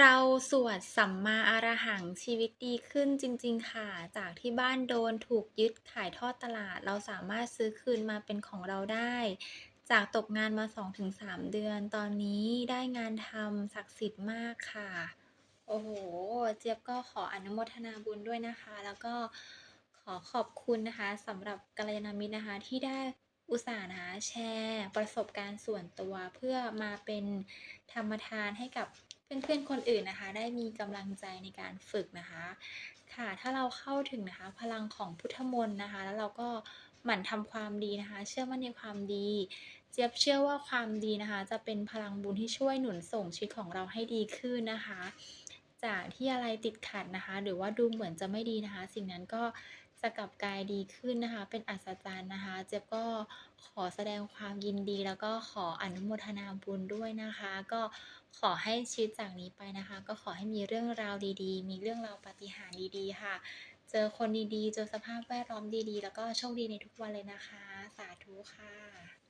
เราสวดสัมมาอรหังชีวิตดีขึ้นจริง ๆ ค่ะ จากที่บ้านโดนถูกยึดขายทอดตลาด เราสามารถซื้อคืนมาเป็นของเราได้ จากตกงานมา 2-3 เดือน ตอนนี้ได้งานทำศักดิ์สิทธิ์มากค่ะ โอ้โฮเจี๊ยบก็ขออนุโมทนาบุญด้วยนะคะ แล้วก็ขอขอบคุณนะคะสำหรับกัลยาณมิตรนะคะที่ได้อุตส่าห์นะคะแชร์ประสบการณ์ส่วนตัวเพื่อมาเป็นธรรมทานให้กับ เพื่อนๆคนอื่นนะคะ ได้มีกำลังใจในการฝึกนะคะ ค่ะ ถ้าเราเข้าถึงนะคะ พลังของพุทธมนต์นะคะ แล้วเราก็หมั่นทำความดีนะคะ เชื่อมั่นในความดี เจี๊ยบเชื่อว่าความดีนะคะ จะเป็นพลังบุญที่ช่วยหนุนส่งชีวิตของเราให้ดีขึ้นนะคะ จากที่อะไรติดขัดนะคะ หรือว่าดูเหมือนจะไม่ดีนะคะ สิ่งนั้นก็ จะกลับกายดีขึ้นนะคะ เป็นอัศจรรย์นะคะ เจี๊ยบก็ขอแสดงความยินดี แล้วก็ขออนุโมทนาบุญด้วยนะคะ ก็ขอให้ชีวิตจากนี้ไปนะคะ ก็ขอให้มีเรื่องราวดีๆ มีเรื่องราวปาฏิหาริย์ดีๆ ค่ะ เจอคนดีๆ เจอสภาพแวดล้อมดีๆ แล้วก็โชคดีในทุกวันเลยนะคะ สาธุค่ะ